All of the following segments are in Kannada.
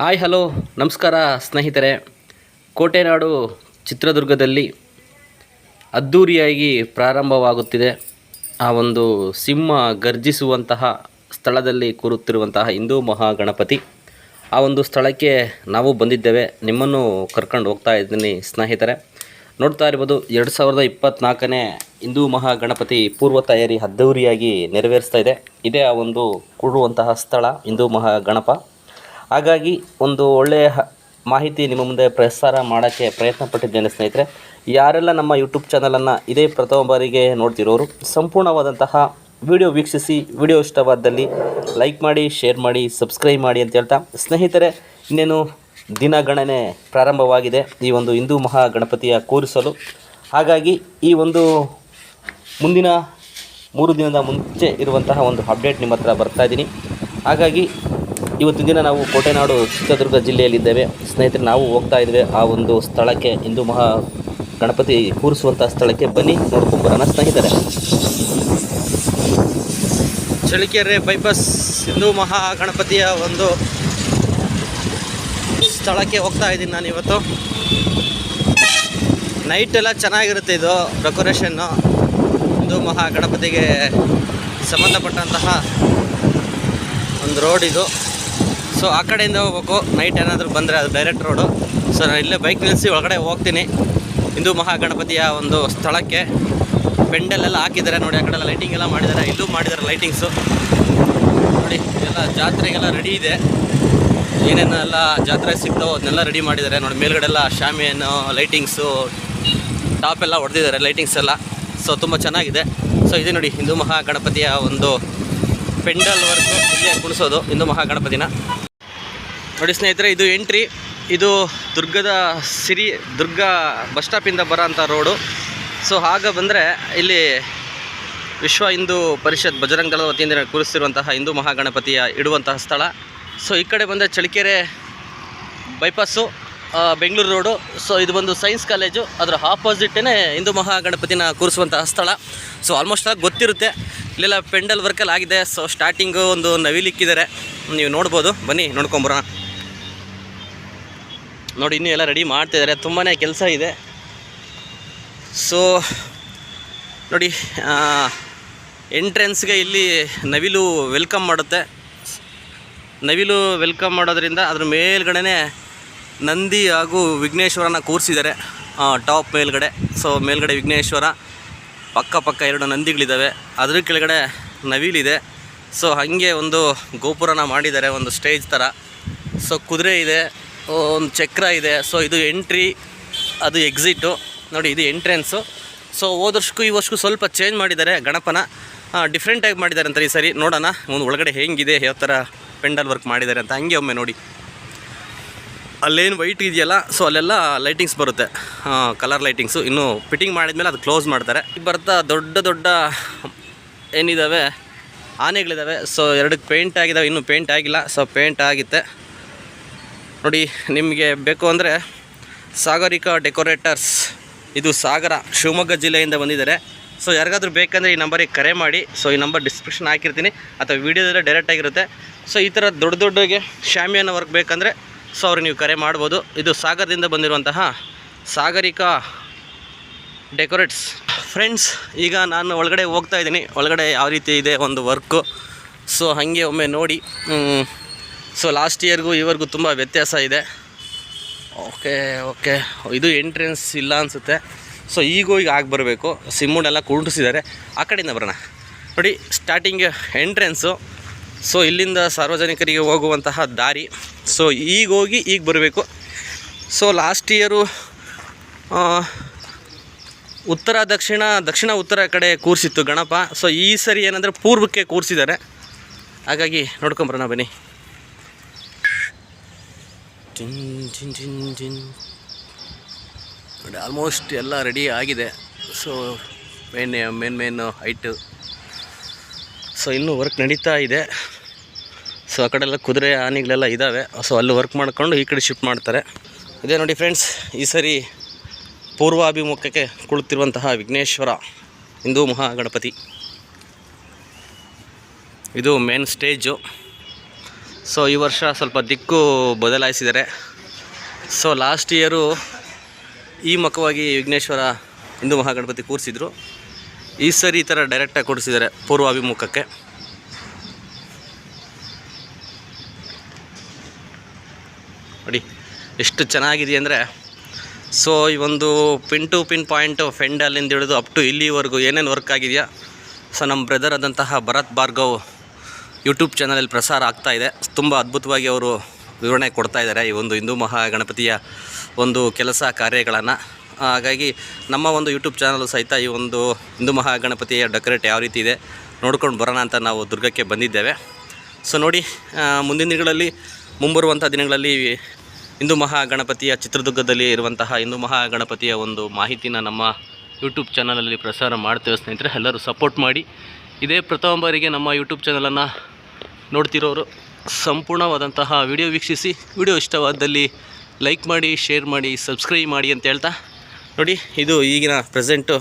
Hi, hello. ನಮಸ್ಕಾರ, ಸ್ನೇಹಿತರೆ. ಕೋಟೆನಾಡು ಚಿತ್ರದುರ್ಗದಲ್ಲಿ ಅದ್ಧೂರಿಯಾಗಿ ಪ್ರಾರಂಭವಾಗುತ್ತಿದೆ. ಆ ಒಂದು ಸಿಂಹ ಗರ್ಜಿಸುವಂತಹ ಸ್ಥಳದಲ್ಲಿ ಕೂರುತ್ತಿರುವಂತಹ ಹಿಂದೂ ಮಹಾಗಣಪತಿ. ಆ ಒಂದು ಸ್ಥಳಕ್ಕೆ ನಾವು ಬಂದಿದ್ದೇವೆ. ನಿಮ್ಮನ್ನು ಕರ್ಕೊಂಡು ಹೋಗ್ತಾ ಇದ್ದೀನಿ, ಸ್ನೇಹಿತರೆ. ನೋಡ್ತಾ ಇರ್ಬೋದು, ಎರಡು ಸಾವಿರದ ಇಪ್ಪತ್ತ್ನಾಲ್ಕನೇ ಹಿಂದೂ ಮಹಾಗಣಪತಿ ಪೂರ್ವ ತಯಾರಿ ಅದ್ದೂರಿಯಾಗಿ ನೆರವೇರಿಸ್ತಾ ಇದೆ. ಇದೇ ಆ ಒಂದು ಕೂಡುವಂತಹ ಸ್ಥಳ, ಹಿಂದೂ ಮಹಾಗಣಪ. ಹಾಗಾಗಿ ಒಂದು ಒಳ್ಳೆಯ ಮಾಹಿತಿ ನಿಮ್ಮ ಮುಂದೆ ಪ್ರಸಾರ ಮಾಡೋಕ್ಕೆ ಪ್ರಯತ್ನ ಪಟ್ಟಿದ್ದೇನೆ ಸ್ನೇಹಿತರೆ. ಯಾರೆಲ್ಲ ನಮ್ಮ ಯೂಟ್ಯೂಬ್ ಚಾನಲನ್ನು ಇದೇ ಪ್ರಥಮ ಬಾರಿಗೆ ನೋಡ್ತಿರೋರು, ಸಂಪೂರ್ಣವಾದಂತಹ ವಿಡಿಯೋ ವೀಕ್ಷಿಸಿ ವಿಡಿಯೋ ಇಷ್ಟವಾದಲ್ಲಿ ಲೈಕ್ ಮಾಡಿ ಶೇರ್ ಮಾಡಿ ಸಬ್ಸ್ಕ್ರೈಬ್ ಮಾಡಿ ಅಂತ ಹೇಳ್ತಾ ಸ್ನೇಹಿತರೆ, ಇನ್ನೇನು ದಿನಗಣನೆ ಪ್ರಾರಂಭವಾಗಿದೆ. ಈ ಒಂದು ಹಿಂದೂ ಮಹಾಗಣಪತಿಯ ಕೂರಿಸಲು. ಹಾಗಾಗಿ ಈ ಒಂದು ಮುಂದಿನ ಮೂರು ದಿನದ ಮುಂಚೆ ಇರುವಂತಹ ಒಂದು ಅಪ್ಡೇಟ್ ನಿಮ್ಮ ಹತ್ರ ಬರ್ತಾ ಇದ್ದೀನಿ. ಹಾಗಾಗಿ ಇವತ್ತಿನ ದಿನ ನಾವು ಕೋಟೆನಾಡು ಚಿತ್ರದುರ್ಗ ಜಿಲ್ಲೆಯಲ್ಲಿದ್ದೇವೆ. ಸ್ನೇಹಿತರೆ, ನಾವು ಹೋಗ್ತಾ ಇದ್ದೇವೆ ಆ ಒಂದು ಸ್ಥಳಕ್ಕೆ. ಹಿಂದೂ ಮಹಾ ಗಣಪತಿ ಕೂರಿಸುವಂಥ ಸ್ಥಳಕ್ಕೆ ಬನ್ನಿ ನೋಡ್ಕೊಂಬರೋಣ ಸ್ನೇಹಿತರೆ. ಚಳಿಕೆರೆ ಬೈಪಾಸ್ ಹಿಂದೂ ಮಹಾ ಗಣಪತಿಯ ಒಂದು ಸ್ಥಳಕ್ಕೆ ಹೋಗ್ತಾ ಇದ್ದೀನಿ ನಾನು ಇವತ್ತು. ನೈಟ್ ಎಲ್ಲ ಚೆನ್ನಾಗಿರುತ್ತೆ ಇದು ಡೆಕೋರೇಷನ್ನು ಹಿಂದೂ ಮಹಾ ಗಣಪತಿಗೆ ಸಂಬಂಧಪಟ್ಟಂತಹ ಒಂದು ರೋಡ್ ಇದು. ಸೊ ಆ ಕಡೆಯಿಂದ ಹೋಗ್ಬೇಕು. ನೈಟ್ ಏನಾದರೂ ಬಂದರೆ ಅದು ಡೈರೆಕ್ಟ್ ರೋಡು ಸೊ ನಾನು ಇಲ್ಲೇ ಬೈಕ್ ನಿಲ್ಲಿಸಿ ಒಳಗಡೆ ಹೋಗ್ತೀನಿ. ಹಿಂದೂ ಮಹಾಗಣಪತಿಯ ಒಂದು ಸ್ಥಳಕ್ಕೆ. ಪೆಂಡಲೆಲ್ಲ ಹಾಕಿದ್ದಾರೆ ನೋಡಿ, ಆ ಕಡೆ ಲೈಟಿಂಗ್ ಎಲ್ಲ ಮಾಡಿದ್ದಾರೆ. ಇಲ್ಲೂ ಮಾಡಿದ್ದಾರೆ ಲೈಟಿಂಗ್ಸು ನೋಡಿ, ಎಲ್ಲ ಜಾತ್ರೆಗೆಲ್ಲ ರೆಡಿ ಇದೆ. ಏನೇನೆಲ್ಲ ಜಾತ್ರೆ ಸಿಗ್ತಾವೋ ಅದನ್ನೆಲ್ಲ ರೆಡಿ ಮಾಡಿದ್ದಾರೆ. ನೋಡಿ ಮೇಲ್ಗಡೆ ಎಲ್ಲ ಶಾಮಿಯನ್ನು ಲೈಟಿಂಗ್ಸು ಟಾಪ್ ಎಲ್ಲ ಹೊಡೆದಿದ್ದಾರೆ ಲೈಟಿಂಗ್ಸ್ ಎಲ್ಲ. ಸೊ ತುಂಬ ಚೆನ್ನಾಗಿದೆ. ಸೊ ಇದೆ ನೋಡಿ, ಹಿಂದೂ ಮಹಾಗಣಪತಿಯ ಒಂದು ಪೆಂಡಲ್ ಇಲ್ಲೇ ಕುಣಿಸೋದು, ಹಿಂದೂ ಮಹಾಗಣಪತಿನ. ನೋಡಿ ಸ್ನೇಹಿತರೆ, ಇದು ಎಂಟ್ರಿ. ಇದು ದುರ್ಗದ ಸಿರಿ, ದುರ್ಗ ಬಸ್ ಸ್ಟಾಪಿಂದ ಬರೋ ಅಂಥ ರೋಡು. ಸೊ, ಆಗ ಬಂದರೆ ಇಲ್ಲಿ ವಿಶ್ವ ಹಿಂದೂ ಪರಿಷತ್ ಬಜರಂಗ ದಳದ ವತಿಯಿಂದ ಕೂರಿಸಿರುವಂತಹ ಹಿಂದೂ ಮಹಾಗಣಪತಿಯ ಇಡುವಂತಹ ಸ್ಥಳ. ಸೊ, ಈ ಕಡೆ ಬಂದರೆ Chalikere bypass Bengaluru road. So, ಇದು ಬಂದು ಸೈನ್ಸ್ ಕಾಲೇಜು. ಅದರ ಆಪೋಸಿಟೇ ಹಿಂದೂ ಮಹಾಗಣಪತಿನ ಕೂರಿಸುವಂತಹ ಸ್ಥಳ. ಸೊ, ಆಲ್ಮೋಸ್ಟ್ ಆಗಿ ಗೊತ್ತಿರುತ್ತೆ. ಇಲ್ಲೆಲ್ಲ ಪೆಂಡಲ್ ವರ್ಕಲ್ಲಿ ಆಗಿದೆ ಸೊ, ಸ್ಟಾರ್ಟಿಂಗು ಒಂದು ನವಿಲಿಕ್ಕಿದ್ದಾರೆ. ನೀವು ನೋಡ್ಬೋದು. ಬನ್ನಿ, ನೋಡ್ಕೊಂಬರೋಣ. ನೋಡಿ, ಇನ್ನೂ ಎಲ್ಲ ರೆಡಿ ಮಾಡ್ತಿದ್ದಾರೆ ತುಂಬಾ ಕೆಲಸ ಇದೆ. ಸೊ ನೋಡಿ ಎಂಟ್ರೆನ್ಸ್ಗೆ ಇಲ್ಲಿ ನವಿಲು ವೆಲ್ಕಮ್ ಮಾಡುತ್ತೆ. ನವಿಲು ವೆಲ್ಕಮ್ ಮಾಡೋದ್ರಿಂದ ಅದ್ರ ಮೇಲ್ಗಡೆ ನಂದಿ ಹಾಗೂ ವಿಘ್ನೇಶ್ವರನ ಕೂರಿಸಿದ್ದಾರೆ. ಟಾಪ್ ಮೇಲ್ಗಡೆ. ಸೊ ಮೇಲ್ಗಡೆ ವಿಘ್ನೇಶ್ವರ, ಪಕ್ಕ ಪಕ್ಕ ಎರಡು ನಂದಿಗಳಿದ್ದಾವೆ ಅದ್ರ ಕೆಳಗಡೆ ನವಿಲಿದೆ. ಸೊ ಹಾಗೆ ಒಂದು ಗೋಪುರನ ಮಾಡಿದ್ದಾರೆ, ಒಂದು ಸ್ಟೇಜ್ ಥರ ಸೊ ಕುದುರೆ ಇದೆ. ಒಂದು ಚಕ್ರ ಇದೆ. ಸೊ ಇದು ಎಂಟ್ರಿ ಅದು ಎಕ್ಸಿಟು ನೋಡಿ, ಇದು ಎಂಟ್ರೆನ್ಸು ಸೊ ಹೋದ ವರ್ಷಕ್ಕೂ ಈ ವರ್ಷಕ್ಕೂ ಸ್ವಲ್ಪ ಚೇಂಜ್ ಮಾಡಿದ್ದಾರೆ ಗಣಪನ. ಡಿಫ್ರೆಂಟಾಗಿ ಮಾಡಿದ್ದಾರೆ ಅಂತ ಈ ಸರಿ ನೋಡೋಣ. ಒಂದು ಒಳಗಡೆ ಹೆಂಗಿದೆ, ಯಾವ ಥರ ಪೆಂಡಲ್ ವರ್ಕ್ ಮಾಡಿದ್ದಾರೆ ಅಂತ ಹಂಗೆ ಒಮ್ಮೆ ನೋಡಿ. ಅಲ್ಲೇನು ವೈಟ್ ಇದೆಯಲ್ಲ ಸೊ ಅಲ್ಲೆಲ್ಲ ಲೈಟಿಂಗ್ಸ್ ಬರುತ್ತೆ. ಕಲರ್ ಲೈಟಿಂಗ್ಸು ಇನ್ನು ಫಿಟ್ಟಿಂಗ್ ಮಾಡಿದ್ಮೇಲೆ ಅದು ಕ್ಲೋಸ್ ಮಾಡ್ತಾರೆ. ಬರ್ತಾ ದೊಡ್ಡ ದೊಡ್ಡ ಏನಿದ್ದಾವೆ ಆನೆಗಳಿದ್ದಾವೆ ಸೊ ಎರಡಕ್ಕೆ ಪೇಂಟ್ ಆಗಿದ್ದಾವೆ ಇನ್ನೂ ಪೇಂಟ್ ಆಗಿಲ್ಲ. ಸೊ ಪೇಂಟ್ ಆಗಿತ್ತೆ. ನೋಡಿ, ನಿಮಗೆ ಬೇಕು ಅಂದರೆ ಸಾಗರಿಕಾ ಡೆಕೋರೇಟರ್ಸ್, ಇದು ಸಾಗರ, ಶಿವಮೊಗ್ಗ ಜಿಲ್ಲೆಯಿಂದ ಬಂದಿದ್ದಾರೆ. ಸೊ ಯಾರಿಗಾದ್ರೂ ಬೇಕಂದರೆ ಈ ನಂಬರಿಗೆ ಕರೆ ಮಾಡಿ. ಸೊ ಈ ನಂಬರ್ ಡಿಸ್ಕ್ರಿಪ್ಷನ್ ಹಾಕಿರ್ತೀನಿ. ಅಥವಾ ವೀಡಿಯೋದಲ್ಲೇ ಡೈರೆಕ್ಟ್ ಆಗಿರುತ್ತೆ. ಸೊ ಈ ಥರ ದೊಡ್ಡ ದೊಡ್ಡಗೆ ಶಾಮಿಯಾನ ವರ್ಕ್ ಬೇಕಂದರೆ ಸೊ ಅವ್ರಿಗೆ ನೀವು ಕರೆ ಮಾಡ್ಬೋದು. ಇದು ಸಾಗರದಿಂದ ಬಂದಿರುವಂತಹ ಸಾಗರಿಕಾ ಡೆಕೋರೇಟ್ಸ್. ಫ್ರೆಂಡ್ಸ್ ಈಗ ನಾನು ಒಳಗಡೆ ಹೋಗ್ತಾ ಇದ್ದೀನಿ. ಒಳಗಡೆ ಯಾವ ರೀತಿ ಇದೆ ಒಂದು ವರ್ಕು ಸೊ ಹಾಗೆ ಒಮ್ಮೆ ನೋಡಿ. ಸೊ ಲಾಸ್ಟ್ ಇಯರ್ಗೂ ಇವರಿಗೂ ತುಂಬ ವ್ಯತ್ಯಾಸ ಇದೆ. ಓಕೆ ಓಕೆ ಇದು ಎಂಟ್ರೆನ್ಸ್ ಇಲ್ಲ ಅನಿಸುತ್ತೆ. ಸೊ ಈಗೂ ಈಗ ಆಗಿ ಬರಬೇಕು. ಸಿಮ್ಮುನೆಲ್ಲ ಕುಂಡಿಸಿದ್ದಾರೆ. ಆ ಕಡೆಯಿಂದ ಬರೋಣ. ನೋಡಿ ಸ್ಟಾರ್ಟಿಂಗ್ ಎಂಟ್ರೆನ್ಸು ಸೊ ಇಲ್ಲಿಂದ ಸಾರ್ವಜನಿಕರಿಗೆ ಹೋಗುವಂತಹ ದಾರಿ. ಸೊ ಈಗ ಹೋಗಿ ಈಗ ಬರಬೇಕು. ಸೊ ಲಾಸ್ಟ್ ಇಯರು ಉತ್ತರ, ದಕ್ಷಿಣ ದಕ್ಷಿಣ, ಉತ್ತರ ಕಡೆ ಕೂರಿಸಿತ್ತು ಗಣಪ. ಸೊ ಈ ಸರಿ ಏನಂದರೆ ಪೂರ್ವಕ್ಕೆ ಕೂರಿಸಿದ್ದಾರೆ. ಹಾಗಾಗಿ ನೋಡ್ಕೊಂಬರೋಣ ಬನ್ನಿ. ಟಿನ್ ಟಿನ್ ಟಿನ್ ಟಿನ್. ನೋಡಿ ಆಲ್ಮೋಸ್ಟ್ ಎಲ್ಲ ರೆಡಿ ಆಗಿದೆ. So main main main height so ಇನ್ನೂ ವರ್ಕ್ ನಡೀತಾ ಇದೆ. ಸೊ ಆ ಕಡೆಲ್ಲ ಕುದುರೆ ಆನೆಗಳೆಲ್ಲ ಇದ್ದಾವೆ ಸೊ ಅಲ್ಲಿ ವರ್ಕ್ ಮಾಡ್ಕೊಂಡು ಈ ಕಡೆ ಶಿಫ್ಟ್ ಮಾಡ್ತಾರೆ. ಇದೇ ನೋಡಿ ಫ್ರೆಂಡ್ಸ್ ಈ ಸರಿ ಪೂರ್ವಾಭಿಮುಖಕ್ಕೆ ಕುಳಿತಿರುವಂತಹ ವಿಘ್ನೇಶ್ವರ, ಹಿಂದೂ ಮಹಾಗಣಪತಿ. ಇದು ಮೇನ್ ಸ್ಟೇಜು ಸೊ ಈ ವರ್ಷ ಸ್ವಲ್ಪ ದಿಕ್ಕು ಬದಲಾಯಿಸಿದ್ದಾರೆ. ಸೊ ಲಾಸ್ಟ್ ಇಯರು ಈ ಮುಖವಾಗಿ ವಿಘ್ನೇಶ್ವರ ಹಿಂದೂ ಮಹಾಗಣಪತಿ ಕೂರಿಸಿದ್ರು. ಈ ಸರಿ ಈ ಥರ ಡೈರೆಕ್ಟಾಗಿ ಕೊಡಿಸಿದ್ದಾರೆ ಪೂರ್ವಾಭಿಮುಖಕ್ಕೆ. ನೋಡಿ, ಎಷ್ಟು ಚೆನ್ನಾಗಿದೆ ಅಂದರೆ ಸೊ ಈ ಒಂದು ಪಿನ್ ಟು ಪಿನ್ ಪಾಯಿಂಟು ಫೆಂಡಲ್ಲಿಂದ ಹಿಡಿದು ಅಪ್ ಟು ಇಲ್ಲಿವರೆಗೂ ಏನೇನು ವರ್ಕ್ ಆಗಿದೆಯಾ? ಸೊ ನಮ್ಮ ಬ್ರದರ್ ಆದಂತಹ ಭರತ್ ಭಾರ್ಗವ್ ಯೂಟ್ಯೂಬ್ ಚಾನಲಲ್ಲಿ ಪ್ರಸಾರ ಆಗ್ತಾ ಇದೆ. ತುಂಬ ಅದ್ಭುತವಾಗಿ ಅವರು ವಿವರಣೆ ಕೊಡ್ತಾ ಇದ್ದಾರೆ ಈ ಒಂದು ಹಿಂದೂ ಮಹಾಗಣಪತಿಯ ಒಂದು ಕೆಲಸ ಕಾರ್ಯಗಳನ್ನು. ಹಾಗಾಗಿ ನಮ್ಮ ಒಂದು ಯೂಟ್ಯೂಬ್ ಚಾನಲ್ ಸಹಿತ ಈ ಒಂದು ಹಿಂದೂ ಮಹಾಗಣಪತಿಯ ಡೆಕೋರೇಟ್ ಯಾವ ರೀತಿ ಇದೆ ನೋಡ್ಕೊಂಡು ಬರೋಣ ಅಂತ ನಾವು ದುರ್ಗಕ್ಕೆ ಬಂದಿದ್ದೇವೆ. ಸೊ ನೋಡಿ ಮುಂದಿನ ದಿನಗಳಲ್ಲಿ ಮುಂಬರುವಂಥ ದಿನಗಳಲ್ಲಿ ಹಿಂದೂ ಮಹಾಗಣಪತಿಯ ಚಿತ್ರದುರ್ಗದಲ್ಲಿ ಇರುವಂತಹ ಹಿಂದೂ ಮಹಾಗಣಪತಿಯ ಒಂದು ಮಾಹಿತಿನ ನಮ್ಮ ಯೂಟ್ಯೂಬ್ ಚಾನಲಲ್ಲಿ ಪ್ರಸಾರ ಮಾಡ್ತೇವೆ ಸ್ನೇಹಿತರೆ. ಎಲ್ಲರೂ ಸಪೋರ್ಟ್ ಮಾಡಿ. ಇದೇ ಪ್ರಥಮ ಬಾರಿಗೆ ನಮ್ಮ ಯೂಟ್ಯೂಬ್ ಚಾನಲನ್ನು ನೋಡ್ತಿರೋರು, ಸಂಪೂರ್ಣವಾದಂತಹ ವಿಡಿಯೋ ವೀಕ್ಷಿಸಿ ವಿಡಿಯೋ ಇಷ್ಟವಾದಲ್ಲಿ ಲೈಕ್ ಮಾಡಿ ಶೇರ್ ಮಾಡಿ ಸಬ್ಸ್ಕ್ರೈಬ್ ಮಾಡಿ ಅಂತ ಹೇಳ್ತಾ, ನೋಡಿ ಇದು ಈಗಿನ ಪ್ರೆಸೆಂಟು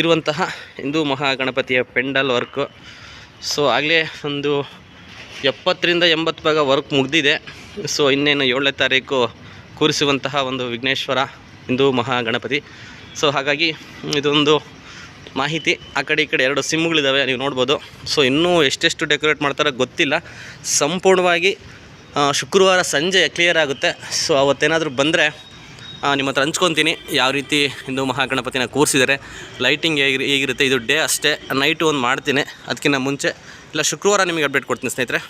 ಇರುವಂತಹ ಹಿಂದೂ ಮಹಾಗಣಪತಿಯ ಪೆಂಡಲ್ ವರ್ಕು ಸೊ ಆಗಲೇ ಒಂದು ಎಪ್ಪತ್ತರಿಂದ ಎಂಬತ್ತು ಭಾಗ ವರ್ಕ್ ಮುಗಿದಿದೆ. ಸೊ ಇನ್ನೇನು ಏಳನೇ ತಾರೀಕು ಕೂರಿಸುವಂತಹ ಒಂದು ವಿಘ್ನೇಶ್ವರ ಹಿಂದೂ ಮಹಾಗಣಪತಿ. ಸೊ ಹಾಗಾಗಿ ಇದೊಂದು ಮಾಹಿತಿ ಆ ಕಡೆ ಈ ಕಡೆ ಎರಡು ಸಿಮ್ಗಳಿದ್ದಾವೆ ನೀವು ನೋಡ್ಬೋದು. ಸೊ ಇನ್ನೂ ಎಷ್ಟೆಷ್ಟು ಡೆಕೋರೇಟ್ ಮಾಡ್ತಾರೋ ಗೊತ್ತಿಲ್ಲ. ಸಂಪೂರ್ಣವಾಗಿ ಶುಕ್ರವಾರ ಸಂಜೆ ಕ್ಲಿಯರ್ ಆಗುತ್ತೆ. ಸೊ ಅವತ್ತೇನಾದರೂ ಬಂದರೆ ನಿಮ್ಮ ಹತ್ರ ಹಂಚ್ಕೊತೀನಿ. ಯಾವ ರೀತಿ ಹಿಂದೂ ಮಹಾಗಣಪತಿನ ಕೂರಿಸಿದ್ದಾರೆ ಲೈಟಿಂಗ್ ಹೇಗೆ, ಹೇಗಿರುತ್ತೆ, ಇದು ಡೇ ಅಷ್ಟೇ. ನೈಟು ಒಂದು ಮಾಡ್ತೀನಿ. ಅದಕ್ಕಿಂತ ಮುಂಚೆ, ಇಲ್ಲ, ಶುಕ್ರವಾರ ನಿಮಗೆ ಅಪ್ಡೇಟ್ ಕೊಡ್ತೀನಿ ಸ್ನೇಹಿತರೆ.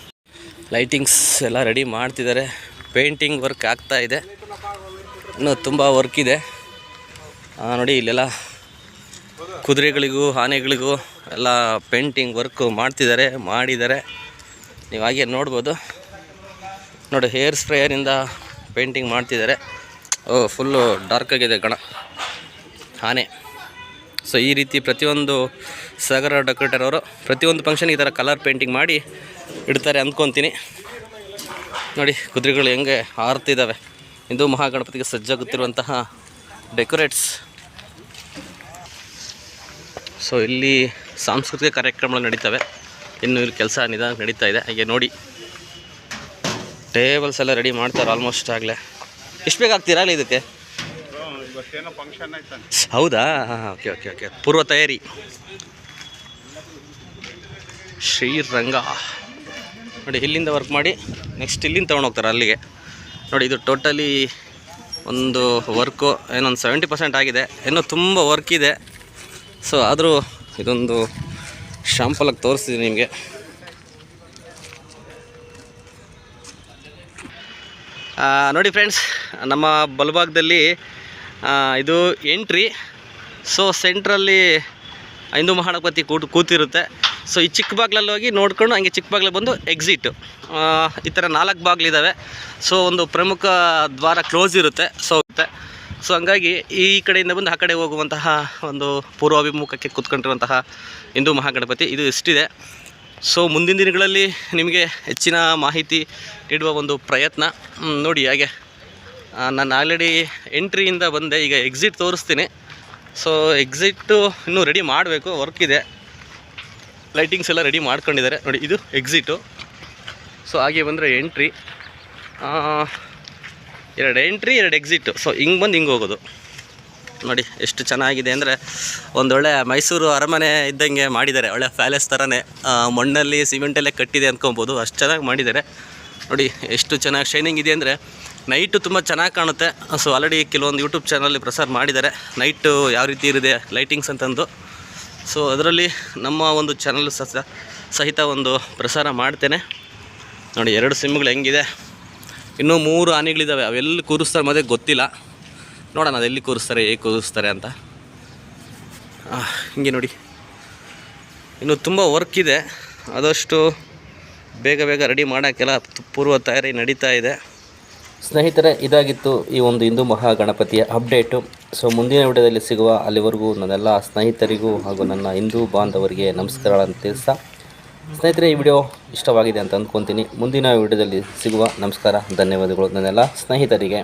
ಲೈಟಿಂಗ್ಸ್ ಎಲ್ಲ ರೆಡಿ ಮಾಡ್ತಿದ್ದಾರೆ. ಪೇಂಟಿಂಗ್ ವರ್ಕ್ ಆಗ್ತಾ ಇದೆ. ಇನ್ನೂ ತುಂಬ ವರ್ಕ್ ಇದೆ. ನೋಡಿ, ಇಲ್ಲೆಲ್ಲ ಕುದುರೆಗಳಿಗೂ, ಆನೆಗಳಿಗೂ ಎಲ್ಲ ಪೇಂಟಿಂಗ್ ವರ್ಕು ಮಾಡ್ತಿದ್ದಾರೆ, ಮಾಡಿದ್ದಾರೆ. ನೀವು ಹಾಗೆ ನೋಡ್ಬೋದು. ನೋಡಿ ಹೇರ್ ಸ್ಪ್ರೇಯರಿಂದ ಪೇಂಟಿಂಗ್ ಮಾಡ್ತಿದ್ದಾರೆ. ಓ ಫುಲ್ಲು ಡಾರ್ಕ್ ಆಗಿದೆ ಗಣ ಆನೆ. ಸೊ ಈ ರೀತಿ ಪ್ರತಿಯೊಂದು ಸಾಗರ ಡೆಕೋರೇಟರ್ ಅವರು ಪ್ರತಿಯೊಂದು ಫಂಕ್ಷನ್ಗೆ ಈ ಥರ ಕಲರ್ ಪೇಂಟಿಂಗ್ ಮಾಡಿ ಇಡ್ತಾರೆ ಅಂದ್ಕೊತೀನಿ ನೋಡಿ, ಕುದುರೆಗಳು ಹೆಂಗೆ ಹಾರ್ತಿದ್ದಾವೆ ಇಂದು ಮಹಾಗಣಪತಿಗೆ ಸಜ್ಜಾಗುತ್ತಿರುವಂತಹ ಡೆಕೋರೇಟ್ಸ್ ಸೊ ಇಲ್ಲಿ ಸಾಂಸ್ಕೃತಿಕ ಕಾರ್ಯಕ್ರಮಗಳು ನಡೀತವೆ. ಇನ್ನು ಇಲ್ಲಿ ಕೆಲಸ ನಿಧಾನ ನಡೀತಾ ಇದೆ. ಹಾಗೆ ನೋಡಿ. ಟೇಬಲ್ಸ್ ಎಲ್ಲ ರೆಡಿ ಮಾಡ್ತಾರೆ ಆಲ್ಮೋಸ್ಟ್ ಆಗಲೇ. ಎಷ್ಟು ಬೇಕಾಗ್ತೀರಾ ಅಲ್ಲಿ ಇದಕ್ಕೆ? ಹೌದಾ? ಓಕೆ ಓಕೆ ಓಕೆ ಪೂರ್ವ ತಯಾರಿ. ಶ್ರೀರಂಗ. ನೋಡಿ, ಇಲ್ಲಿಂದ ವರ್ಕ್ ಮಾಡಿ ನೆಕ್ಸ್ಟ್ ಇಲ್ಲಿಂದ ತೊಗೊಂಡು ಹೋಗ್ತಾರೆ ಅಲ್ಲಿಗೆ. ನೋಡಿ, ಇದು ಟೋಟಲಿ ಒಂದು ವರ್ಕು ಏನೊಂದು ಸೆವೆಂಟಿ ಪರ್ಸೆಂಟ್ ಆಗಿದೆ. ಇನ್ನೂ ತುಂಬ ವರ್ಕ್ ಇದೆ. ಸೊ ಆದರೂ ಇದೊಂದು ಶಾಂಪಲಾಗಿ ತೋರಿಸ್ತೀನಿ ನಿಮಗೆ. ನೋಡಿ ಫ್ರೆಂಡ್ಸ್ ನಮ್ಮ ಬಲಭಾಗದಲ್ಲಿ ಇದು ಎಂಟ್ರಿ ಸೊ ಸೆಂಟ್ರಲ್ಲಿ ಹಿಂದೂ ಮಹಾಣಪತಿ ಕೂತು, ಕೂತಿರುತ್ತೆ. ಸೊ ಈ ಚಿಕ್ಕ ಬಾಗ್ಲಲ್ಲಿ ಹೋಗಿ ನೋಡ್ಕೊಂಡು ಹಂಗೆ ಚಿಕ್ಕ ಬಾಗ್ಲಿಗೆ ಬಂದು ಎಕ್ಸಿಟ್ ಈ ಥರ ನಾಲ್ಕು ಬಾಗ್ಲಿದ್ದಾವೆ ಸೊ ಒಂದು ಪ್ರಮುಖ ದ್ವಾರ ಕ್ಲೋಸ್ ಇರುತ್ತೆ. ಸೊ ಸೊ ಹಂಗಾಗಿ ಈ ಕಡೆಯಿಂದ ಬಂದು ಆ ಕಡೆ ಹೋಗುವಂತಹ ಒಂದು ಪೂರ್ವಾಭಿಮುಖಕ್ಕೆ ಕೂತ್ಕೊಂಡಿರುವಂತಹ ಹಿಂದೂ ಮಹಾಗಣಪತಿ ಇದು ಇಷ್ಟಿದೆ ಸೊ ಮುಂದಿನ ದಿನಗಳಲ್ಲಿ ನಿಮಗೆ ಹೆಚ್ಚಿನ ಮಾಹಿತಿ ನೀಡುವ ಒಂದು ಪ್ರಯತ್ನ. ನೋಡಿ ಹಾಗೆ. ನಾನು ಆಲ್ರೆಡಿ ಎಂಟ್ರಿಯಿಂದ ಬಂದೆ, ಈಗ ಎಕ್ಸಿಟ್ ತೋರಿಸ್ತೀನಿ. ಸೊ ಎಕ್ಸಿಟ್ಟು ಇನ್ನೂ ರೆಡಿ ಮಾಡಬೇಕು ವರ್ಕ್ ಇದೆ. ಲೈಟಿಂಗ್ಸ್ ಎಲ್ಲ ರೆಡಿ ಮಾಡ್ಕೊಂಡಿದ್ದಾರೆ. ನೋಡಿ, ಇದು ಎಕ್ಸಿಟು ಸೊ ಹಾಗೆ ಬಂದರೆ ಎಂಟ್ರಿ ಎರಡು ಎಂಟ್ರಿ, ಎರಡು ಎಕ್ಸಿಟ್ ಸೊ ಹಿಂಗೆ ಬಂದು ಹಿಂಗೆ ಹೋಗೋದು. ನೋಡಿ, ಎಷ್ಟು ಚೆನ್ನಾಗಿದೆ ಅಂದರೆ ಒಂದೊಳ್ಳೆ ಮೈಸೂರು ಅರಮನೆ ಇದ್ದಂಗೆ ಮಾಡಿದ್ದಾರೆ. ಒಳ್ಳೆ ಪ್ಯಾಲೇಸ್ ಥರನೇ ಮಣ್ಣಲ್ಲಿ ಸಿಮೆಂಟಲ್ಲೇ ಕಟ್ಟಿದೆ ಅಂದ್ಕೊಬೋದು ಅಷ್ಟು ಚೆನ್ನಾಗಿ ಮಾಡಿದ್ದಾರೆ. ನೋಡಿ, ಎಷ್ಟು ಚೆನ್ನಾಗಿ ಶೈನಿಂಗ್ ಇದೆ ಅಂದರೆ ನೈಟು ತುಂಬ ಚೆನ್ನಾಗಿ ಕಾಣುತ್ತೆ. ಸೊ ಆಲ್ರೆಡಿ ಕೆಲವೊಂದು ಯೂಟ್ಯೂಬ್ ಚಾನಲಲ್ಲಿ ಪ್ರಸಾರ ಮಾಡಿದ್ದಾರೆ. ನೈಟು ಯಾವ ರೀತಿ ಇರಿದೆ ಲೈಟಿಂಗ್ಸ್ ಅಂತಂದು ಸೊ ಅದರಲ್ಲಿ ನಮ್ಮ ಒಂದು ಚಾನಲ್ ಸಹ ಸಹಿತ ಒಂದು ಪ್ರಸಾರ ಮಾಡ್ತೇನೆ. ನೋಡಿ, ಎರಡು ಸಿಮ್ಗಳು ಹೆಂಗಿದೆ. ಇನ್ನೂ ಮೂರು ಆನೆಗಳಿದ್ದಾವೆ ಅವೆಲ್ಲಿ ಕೂರಿಸ್ತಾರೆ ಮತ್ತೆ ಗೊತ್ತಿಲ್ಲ. ನೋಡೋಣ ಅದೆಲ್ಲಿ ಕೂರಿಸ್ತಾರೆ, ಹೇಗೆ ಕೂರಿಸ್ತಾರೆ ಅಂತ. ಹಿಂಗೆ ನೋಡಿ. ಇನ್ನು ತುಂಬ ವರ್ಕ್ ಇದೆ. ಆದಷ್ಟು ಬೇಗ ಬೇಗ ರೆಡಿ ಮಾಡೋಕ್ಕೆಲ್ಲ ಪೂರ್ವ ತಯಾರಿ ನಡೀತಾ ಇದೆ. ಸ್ನೇಹಿತರೆ, ಇದಾಗಿತ್ತು ಈ ಒಂದು ಹಿಂದೂ ಮಹಾಗಣಪತಿಯ ಅಪ್ಡೇಟು ಸೊ ಮುಂದಿನ ವಿಡಿಯೋದಲ್ಲಿ ಸಿಗುವ ಅಲ್ಲಿವರೆಗೂ ನನ್ನೆಲ್ಲ ಸ್ನೇಹಿತರಿಗೂ ಹಾಗೂ ನನ್ನ ಹಿಂದೂ ಬಾಂಧವರಿಗೆ ನಮಸ್ಕಾರಗಳನ್ನು ತಿಳಿಸ್ತಾ ಸ್ನೇಹಿತರೆ ಈ ವಿಡಿಯೋ ಇಷ್ಟವಾಗಿದೆ ಅಂತ ಅಂದ್ಕೊತೀನಿ. ಮುಂದಿನ ವಿಡಿಯೋದಲ್ಲಿ ಸಿಗುವ ನಮಸ್ಕಾರ ಧನ್ಯವಾದಗಳು ನನ್ನೆಲ್ಲ ಸ್ನೇಹಿತರಿಗೆ.